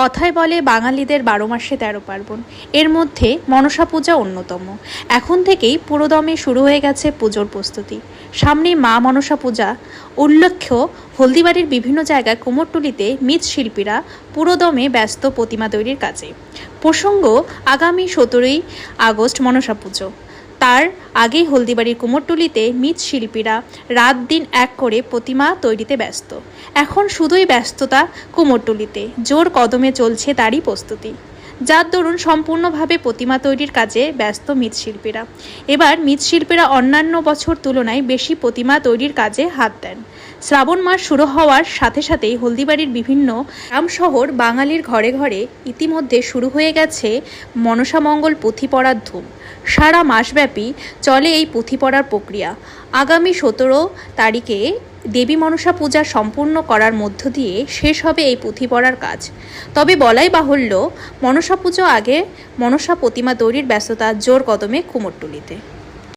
কথায় বলে বাঙালিদের বারো মাসে তেরো পার্বণ। এর মধ্যে মনসা পূজা অন্যতম। এখন থেকেই পুরোদমে শুরু হয়ে গেছে পুজোর প্রস্তুতি। সামনে মা মনসা পূজা। উল্লেখ্য, হলদিবাড়ির বিভিন্ন জায়গায় কুমোরটুলিতে মৃৎশিল্পীরা পুরোদমে ব্যস্ত প্রতিমা তৈরির কাজে। প্রসঙ্গ, আগামী সতেরোই আগস্ট মনসা পুজো। তার আগেই হলদিবাড়ির কুমোরটুলিতে মৃৎশিল্পীরা রাত দিন এক করে প্রতিমা তৈরিতে ব্যস্ত। এখন শুধুই ব্যস্ততা কুমোরটুলিতে। জোর কদমে চলছে তারই প্রস্তুতি। যার দরুন সম্পূর্ণভাবে প্রতিমা তৈরির কাজে ব্যস্ত মৃৎশিল্পীরা এবার মৃৎশিল্পীরা অন্যান্য বছর তুলনায় বেশি প্রতিমা তৈরির কাজে হাত দেন। শ্রাবণ মাস শুরু হওয়ার সাথে সাথেই হলদিবাড়ির বিভিন্ন গ্রাম শহর বাঙালির ঘরে ঘরে ইতিমধ্যে শুরু হয়ে গেছে মনসামঙ্গল পুঁথি পড়ার ধুম সারা মাসব্যাপী চলে এই পুঁথি পড়ার প্রক্রিয়া। আগামী সতেরো তারিখে দেবী মনসা পূজা সম্পূর্ণ করার মধ্য দিয়ে শেষ হবে এই পুঁথি পড়ার কাজ। তবে বলাই বাহুল্য, মনসা পুজো আগে মনসা প্রতিমা তৈরির ব্যস্ততা জোর কদমে কুমোরটুলিতে।